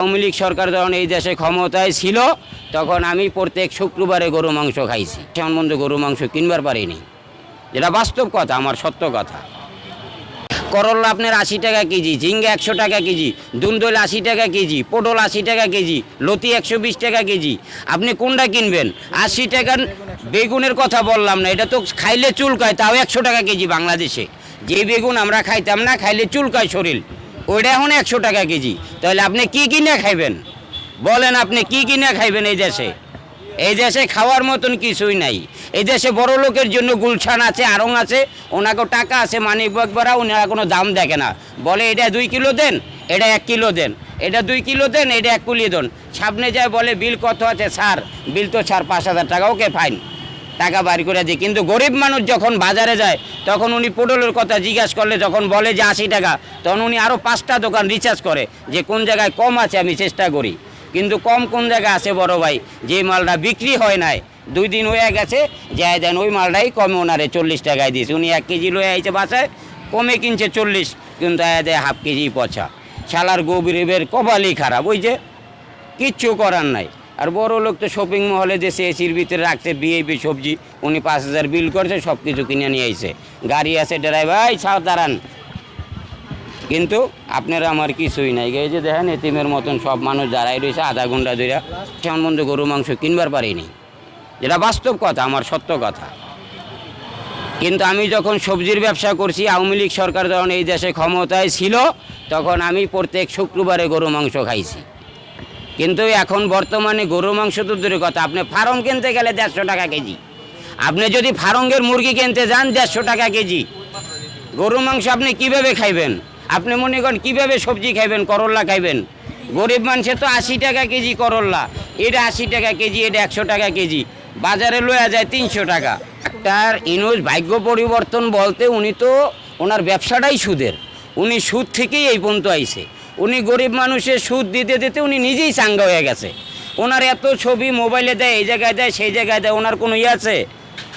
আওয়ামী লীগ সরকার যখন এই দেশে ক্ষমতায় ছিল, তখন আমি প্রত্যেক শুক্রবারে গরু মাংস খাইছি। সম্বন্ধে গরু মাংস কিনবার পারিনি। যেটা বাস্তব কথা, আমার সত্য কথা। করল্লা আপনার আশি টাকা কেজি, ঝিঙ্গা একশো টাকা কেজি, দুন্দল আশি টাকা কেজি, পটল আশি টাকা কেজি, লতি একশো বিশ টাকা কেজি। আপনি কোনটা কিনবেন? আশি টাকার বেগুনের কথা বললাম না, এটা তো খাইলে চুলকায়, তাও একশো টাকা কেজি বাংলাদেশে। যে বেগুন আমরা খাইতাম না, খাইলে চুলকায় শরীর। ওইটা এখন একশো টাকা কেজি। তাহলে আপনি কি কিনে খাইবেন? বলেন আপনি কি কিনে খাইবেন এই দেশে? এই দেশে খাওয়ার মতন কিছুই নাই। এই দেশে বড় লোকের জন্য গুলশান আছে আড়ং আছে, ওনাকেও টাকা আছে, মানিক বাগবারা ওনারা কোনো দাম দেখে না। বলে, এটা দুই কিলো দেন, এটা এক কিলো দেন, এটা দুই কিলো দেন, এটা এক কুলি দেন। সামনে যায় বলে, বিল কত আছে? স্যার, বিল তো ছাড় পাঁচ হাজার টাকা, ওকে, ফাইন। টাকা বাড়ি করে দিই কিন্তু গরিব মানুষ যখন বাজারে যায়, তখন উনি পটলের কথা জিজ্ঞাসা করলে যখন বলে যে আশি টাকা, তখন উনি আরও পাঁচটা দোকান রিচার্জ করে যে কোন জায়গায় কম আছে আমি চেষ্টা করি। কিন্তু কম কোন জায়গায় আছে বড় ভাই? যে মালটা বিক্রি হয় নাই, দুই দিন হয়ে গেছে যাই দেন ওই মালটাই কমে ওনারে চল্লিশ টাকায় দিয়েছে। উনি এক কেজি লয়ে আইছে বাসায়, কমে কিনছে চল্লিশ, কিন্তু আয় দেয় হাফ কেজি পচা। শালার গভীরের কপালই খারাপ। ওই যে কিচ্ছু করার নাই। আর বড় লোক তো শপিং মহলে দেশে এসির ভিতরে রাখছে বিএপি সবজি, উনি পাঁচ হাজার বিল করছে সব কিছু কিনে নিয়ে আইছে। গাড়ি আছে ড্রাইভার এই ছাও দাঁড়ান। কিন্তু আপনারা আমার কিছুই নাই। এই যে দেখেন, এতিমের মতন সব মানুষ দাঁড়াই রয়েছে, আধা ঘণ্টা ধরে সম্বন্ধ গরু মাংস কিনবার পারিনি। যেটা বাস্তব কথা, আমার সত্য কথা। কিন্তু আমি যখন সবজির ব্যবসা করছি, আওয়ামী লীগ সরকার যখন এই দেশে ক্ষমতায় ছিল, তখন আমি প্রত্যেক শুক্রবারে গরু মাংস খাইছি। কিন্তু এখন বর্তমানে গরু মাংস তো দূরের কথা। আপনি ফার্ম কিনতে গেলে দেড়শো টাকা কেজি। আপনি যদি ফার্মের মুরগি কিনতে যান, দেড়শো টাকা কেজি। গরু মাংস আপনি কীভাবে খাইবেন? আপনি মনে করেন কীভাবে সবজি খাইবেন? করল্লা খাইবেন। গরিব মানুষের তো আশি টাকা কেজি করল্লা এটা আশি টাকা কেজি, এটা একশো টাকা কেজি। বাজারে লয়া যায় তিনশো টাকা। ডাক্তার ইনুজ ভাগ্য পরিবর্তন বলতে উনি তো ওনার ব্যবসাটাই সুদের। উনি সুদ থেকেই এই পর্যন্ত আইছে। উনি গরিব মানুষের সুদ দিতে দিতে উনি নিজেই চাঙ্গা হয়ে গেছে। ওনার এত ছবি মোবাইলে দেয়, এই জায়গায় দেয়, সেই জায়গায় দেয়, ওনার কোনো ইয়ে আছে?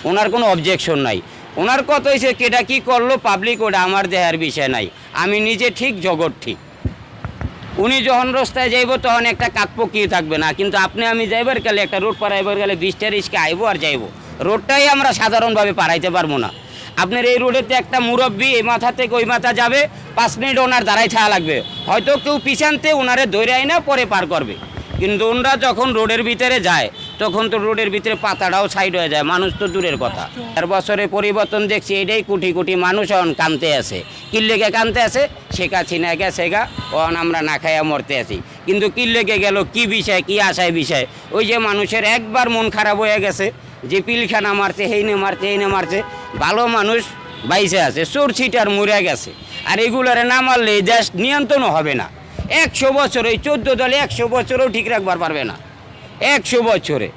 ওনার কোনো অবজেকশন নাই। ওনার কত হয়েছে কেটা কি করল পাবলিক ওটা আমার দেহার বিষয় নাই। আমি নিজে ঠিক, জগৎ ঠিক। উনি যখন রাস্তায় যাইব তখন একটা কাক পকিয়ে থাকবে না। কিন্তু আপনি আমি যাইবার গেলে, একটা রোড পারাইবার গেলে বিশটা রিস্কে আইবো আর যাইবো। রোডটাই আমরা সাধারণভাবে পারাইতে পারব না। আপনার এই রোডেতে একটা মুরব্বী এই মাথা থেকে ওই মাথা যাবে, পাঁচ মিনিট ওনার দাঁড়াই ছায়া লাগবে। হয়তো কেউ পিছানতে ওনারে দৈরাই না পরে পার করবে। কিন্তু ওনারা যখন রোডের ভিতরে যায় তখন তো রোডের ভিতরে পাতাটাও সাইড হয়ে যায়, মানুষ তো দূরের কথা। চার বছরে পরিবর্তন দেখছি, এটাই কোটি কোটি মানুষ এখন কানতে আছে। কিল্লেকে কানতে আছে শেখা ছিনা গা অন আমরা না খাইয়া মরতে আছি। কিন্তু কিল্লেকে গেল, কি বিষয়, কি আশায় বিষয়? ওই যে মানুষের একবার মন খারাপ হয়ে গেছে, যে পিলখানা মারছে, হেইনে মারছে এইনে মারছে, ভালো মানুষ বাইসে আছে, চোর ছিটার মরে গেছে। আর এগুলারে না মারলে এই দেশ নিয়ন্ত্রণ হবে না। একশো বছর, এই চোদ্দ দলে একশো বছরও ঠিক রাখবার পারবে না। একশো বছরে।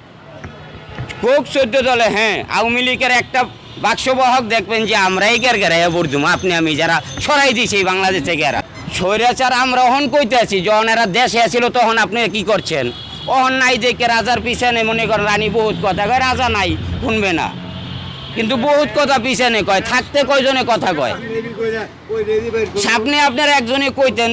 কোক চোদ্দ দলে হ্যাঁ আওয়ামী লীগের একটা বাক্সবাহক দেখবেন যে আমরাই গের গেরাইয়া পড়তুম আপনি আমি যারা সরাই দিছি বাংলাদেশ থেকে এরা স্বৈরাচার আমরা অহন কইতে আছি, যখন এরা দেশে আসছিল তখন আপনি কি করছেন? অহন নাই দেখে রাজার পিছনে মনে করেন, রানী বহুত কথা কয়, রাজা নাই, শুনবে না। কিন্তু বহুত কথা পিছনে কয়, থাকতে কয়জনে কথা কয়? সামনে আপনার একজনে কইতেন